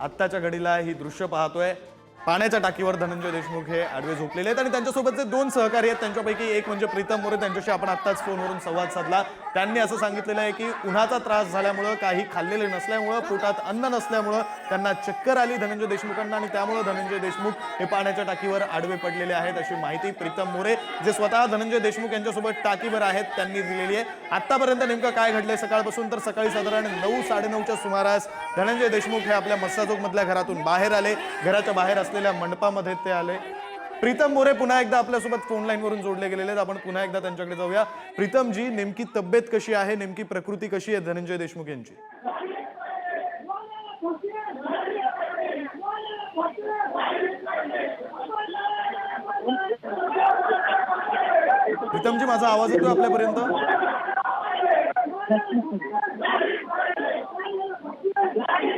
आत्ताच्या घडीला ही दृश्य पाहतोय. पाण्याच्या टाकीवर धनंजय देशमुख हे आडवे झोपलेले आहेत आणि त्यांच्यासोबत जे दोन सहकारी आहेत त्यांच्यापैकी एक म्हणजे प्रीतम मोरे त्यांच्याशी आपण आत्ताच फोनवरून संवाद साधला. त्यांनी असं सांगितलेलं आहे की उन्हाचा त्रास झाल्यामुळं काही खाल्लेले नसल्यामुळं पोटात अन्न नसल्यामुळं त्यांना चक्कर आली धनंजय देशमुखांना आणि त्यामुळं धनंजय देशमुख हे पाण्याच्या टाकीवर आडवे पडलेले आहेत अशी माहिती प्रीतम मोरे जे स्वतः धनंजय देशमुख यांच्यासोबत टाकीवर आहेत त्यांनी दिलेली आहे. आत्तापर्यंत नेमकं काय घडलंय सकाळपासून? तर सकाळी साधारण नऊ साडेनऊच्या सुमारास धनंजय देशमुख हे आपल्या मस्साजोग मधल्या घरातून बाहेर आले. घराच्या बाहेर असले असलेल्या मंडपामध्ये ते आले. प्रीतम मोरे पुन्हा एकदा आपल्यासोबत फोन लाईनवरून जोडले गेलेले आहेत. आपण पुन्हा एकदा त्यांच्याकडे जाऊया. प्रीतम जी नेमकी तब्येत कशी आहे? नेमकी प्रकृती कशी आहे? धनंजय देशमुख यांची. प्रीतमजी माझा आवाज येतो आपल्यापर्यंत?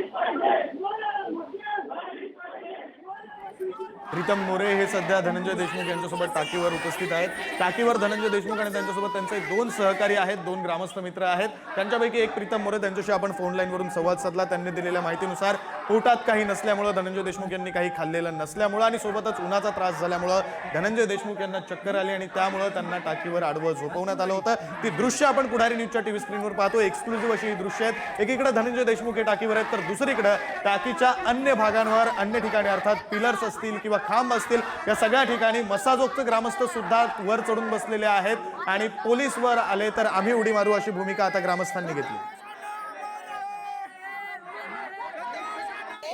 प्रीतम मोरे हे सध्या धनंजय देशमुख यांच्यासोबत टाकीवर उपस्थित आहेत. टाकीवर धनंजय देशमुख आणि त्यांच्यासोबत त्यांचे दोन सहकारी आहेत दोन ग्रामस्थ मित्र आहेत. त्यांच्यापैकी एक प्रीतम मोरे त्यांच्याशी आपण फोन लाईनवरून संवाद साधला. त्यांनी दिलेल्या माहितीनुसार पोटात काही नसल्यामुळं धनंजय देशमुख यांनी काही खाल्लेलं नसल्यामुळं आणि सोबतच उन्हाचा त्रास झाल्यामुळं धनंजय देशमुख यांना चक्कर आली आणि त्यामुळं त्यांना टाकीवर आडवं झोपवण्यात आलं होतं. ती दृश्य आपण पुढारी न्यूजच्या टीव्ही स्क्रीनवर पाहतो. एक्सक्लुझिव्ह अशी ही दृश्य आहेत. एकीकडे धनंजय देशमुख हे टाकीवर आहेत तर दुसरीकडे टाकीच्या अन्य भागांवर अन्य ठिकाणी अर्थात पिलर्स असतील किंवा खांब असतील. या सगळ्या ठिकाणी मसाजोगचे ग्रामस्थ सुद्धा वर चढून बसलेले आहेत आणि पोलीस वर आले तर आम्ही उडी मारू अशी भूमिका आता ग्रामस्थांनी घेतली.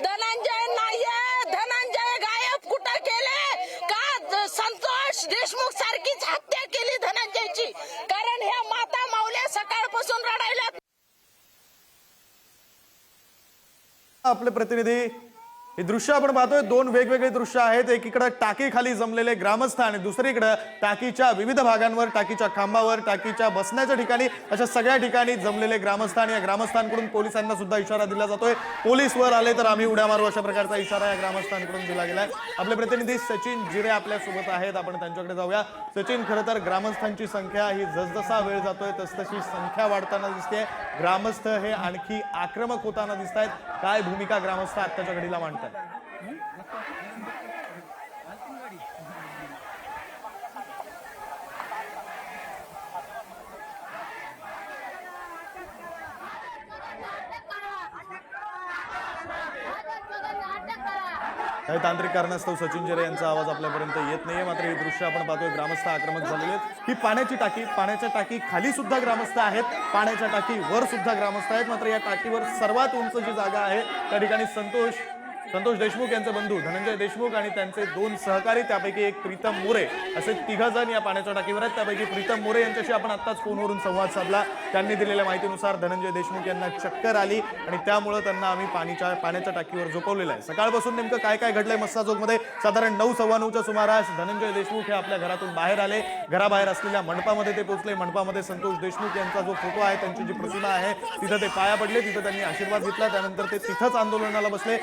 धनंजय नाहीये धनंजय गायब कुठं केले? का द- संतोष देशमुख सारखीच हत्या केली धनंजयची? कारण ह्या माता माऊल्या सकाळपासून रडायला आपले प्रतिनिधी हे दृश्य आपण पाहतोय. दोन वेगवेगळे दृश्य आहेत. एकीकडे टाकी खाली जमलेले ग्रामस्थ आणि दुसरीकडे टाकीच्या विविध भागांवर टाकीच्या खांबावर टाकीच्या बसण्याच्या ठिकाणी अशा सगळ्या ठिकाणी जमलेले ग्रामस्थ आणि या ग्रामस्थांकडून पोलिसांना सुद्धा इशारा दिला जातोय. पोलीस वर आले तर आम्ही उड्या मारू अशा प्रकारचा इशारा या ग्रामस्थांकडून दिला गेलाय. आपले प्रतिनिधी सचिन जिरे आपल्यासोबत आहेत. आपण त्यांच्याकडे जाऊया. सचिन खरं तर ग्रामस्थांची संख्या ही जसजसा वेळ जातोय तसतशी संख्या वाढताना दिसते ग्रामस्थ हे आणखी आक्रमक होताना दिसत आहेत काय भूमिका ग्रामस्थ आत्ताच्या घडीला मांडतात काही तांत्रिक कारणास्तव सचिन जरे यांचा आवाज आपल्यापर्यंत येत नाहीये. मात्र हे दृश्य आपण पाहतोय. ग्रामस्थ आक्रमक झालेले आहेत. ही पाण्याची टाकी पाण्याच्या टाकी खाली सुद्धा ग्रामस्थ आहेत. पाण्याच्या टाकी वर सुद्धा ग्रामस्थ आहेत. मात्र या टाकीवर सर्वात उंच जी जागा आहे त्या ठिकाणी संतोष संतोष देशमुख यांचे बंधू धनंजय देशमुख आणि त्यांचे दोन सहकारी त्यापैकी एक प्रीतम मोरे. असे तिघ जण या पाण्याच्या टाकीवर आहेत. त्यापैकी प्रीतम मोरे यांच्याशी आपण आत्ताच फोनवरून संवाद साधला. त्यांनी दिलेल्या माहितीनुसार धनंजय देशमुख यांना चक्कर आली आणि त्यामुळं त्यांना आम्ही पाणीच्या पाण्याच्या टाकीवर झोपवलेलं आहे. सकाळपासून नेमकं काय काय घडलंय मस्साजोगमध्ये साधारण नऊ सव्वा नऊच्या सुमारास धनंजय देशमुख हे आपल्या घरातून बाहेर आले. घराबाहेर असलेल्या मंडपामध्ये ते पोहोचले. मंडपामध्ये संतोष देशमुख यांचा जो फोटो आहे त्यांची जी प्रतिमा आहे तिथं ते पाया पडले. तिथं त्यांनी आशीर्वाद घेतला. त्यानंतर ते तिथंच आंदोलनाला बसले.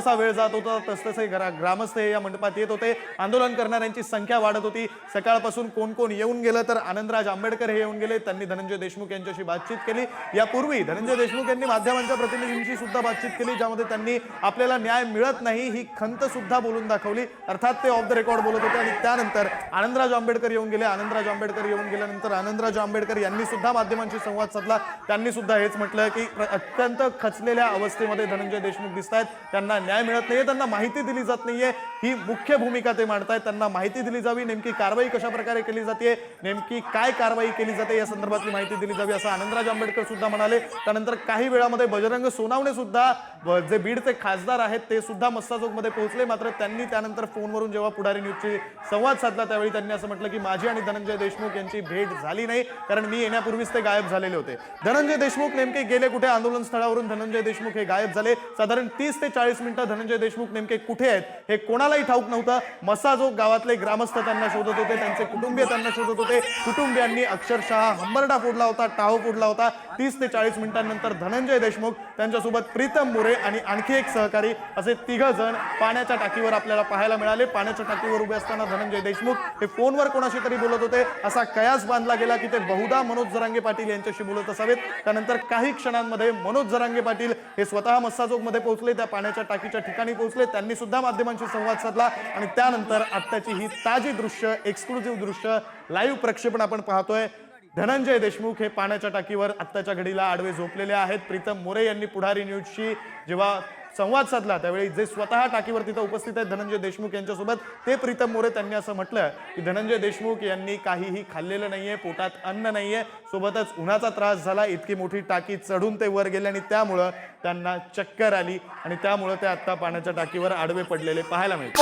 जसजसा वेळ जात होता तसतसे घरा ग्रामस्थ हे या मंडपात येत होते. आंदोलन करणाऱ्यांची संख्या वाढत होती. सकाळपासून कोण कोण येऊन गेलं तर आनंदराज आंबेडकर हे येऊन गेले. त्यांनी धनंजय देशमुख यांच्याशी बातचीत केली. यापूर्वी धनंजय देशमुख यांनी माध्यमांच्या प्रतिनिधींशी सुद्धा बातचीत केली ज्यामध्ये त्यांनी आपल्याला न्याय मिळत नाही ही खंत सुद्धा बोलून दाखवली. अर्थात ते ऑफ द रेकॉर्ड बोलत होते आणि त्यानंतर आनंदराज आंबेडकर येऊन गेले. आनंदराज आंबेडकर येऊन गेल्यानंतर आनंदराज आंबेडकर यांनी सुद्धा माध्यमांशी संवाद साधला. त्यांनी सुद्धा हेच म्हटलं की अत्यंत खचलेल्या अवस्थेमध्ये धनंजय देशमुख दिसत आहेत त्यांना न्याय मिळत नाहीये त्यांना माहिती दिली जात नाहीये. ही मुख्य भूमिका ते मांडतायत त्यांना माहिती दिली जावी नेमकी कारवाई कशा प्रकारे केली जाते नेमकी काय कारवाई केली जाते या संदर्भातली माहिती दिली जावी असं आनंदराज आंबेडकर सुद्धा म्हणाले. त्यानंतर काही वेळामध्ये बजरंग सोनावणे सुद्धा जे बीडचे खासदार आहेत ते सुद्धा मस्ताचौकमध्ये पोहोचले. मात्र त्यांनी त्यानंतर फोनवरून जेव्हा पुढारी न्यूजची संवाद साधला त्यावेळी त्यांनी असं म्हटलं की माझी आणि धनंजय देशमुख यांची भेट झाली नाही कारण मी येण्यापूर्वीच ते गायब झालेले होते. धनंजय देशमुख नेमके गेले कुठे आंदोलन स्थळावरून? धनंजय देशमुख हे गायब झाले. साधारण तीस ते चाळीस मिनिटं मिनिटं धनंजय देशमुख नेमके कुठे आहेत हे कोणालाही ठाऊक नव्हतं. मसाजोग गावातले ग्रामस्थ त्यांना शोधत होते त्यांचे कुटुंबीय त्यांना शोधत होते. कुटुंबियांनी अक्षरशः हंबरडा फोडला होता टाहो फोडला होता. तीस ते चाळीस मिनिटांनंतर धनंजय देशमुख त्यांच्यासोबत प्रीतम मोरे आणि आणखी एक सहकारी असे तिघ जण पाण्याच्या टाकीवर आपल्याला पाहायला मिळाले. पाण्याच्या टाकीवर उभे असताना धनंजय देशमुख हे फोनवर कोणाशी तरी बोलत होते. असा कयास बांधला गेला की ते बहुधा मनोज जरांगे पाटील यांच्याशी बोलत असावेत. त्यानंतर काही क्षणांमध्ये मनोज जरांगे पाटील हे स्वतः मस्साजोगमध्ये पोहोचले. त्या पाण्याच्या टाकी टाकीच्या ठिकाणी पोहोचले. त्यांनी सुद्धा माध्यमांशी संवाद साधला. आणि त्यानंतर आत्ताची ही ताजी दृश्य एक्सक्लुझिव्ह दृश्य लाईव्ह प्रक्षेपण आपण पाहतोय. धनंजय देशमुख हे पाण्याच्या टाकीवर आत्ताच्या घडीला आडवे झोपलेले आहेत. प्रीतम मोरे यांनी पुढारी न्यूजशी जेव्हा संवाद साधला. त्यावेळी जे स्वतः टाकीवर तिथं उपस्थित आहेत धनंजय देशमुख यांच्यासोबत ते प्रीतम मोरे त्यांनी असं म्हटलं की धनंजय देशमुख यांनी काहीही खाल्लेलं नाहीये पोटात अन्न नाहीये सोबतच उन्हाचा त्रास झाला इतकी मोठी टाकी चढून ते वर गेले आणि त्यामुळं त्यांना चक्कर आली आणि त्यामुळं ते आत्ता पाण्याच्या टाकीवर आडवे पडलेले पाहायला मिळते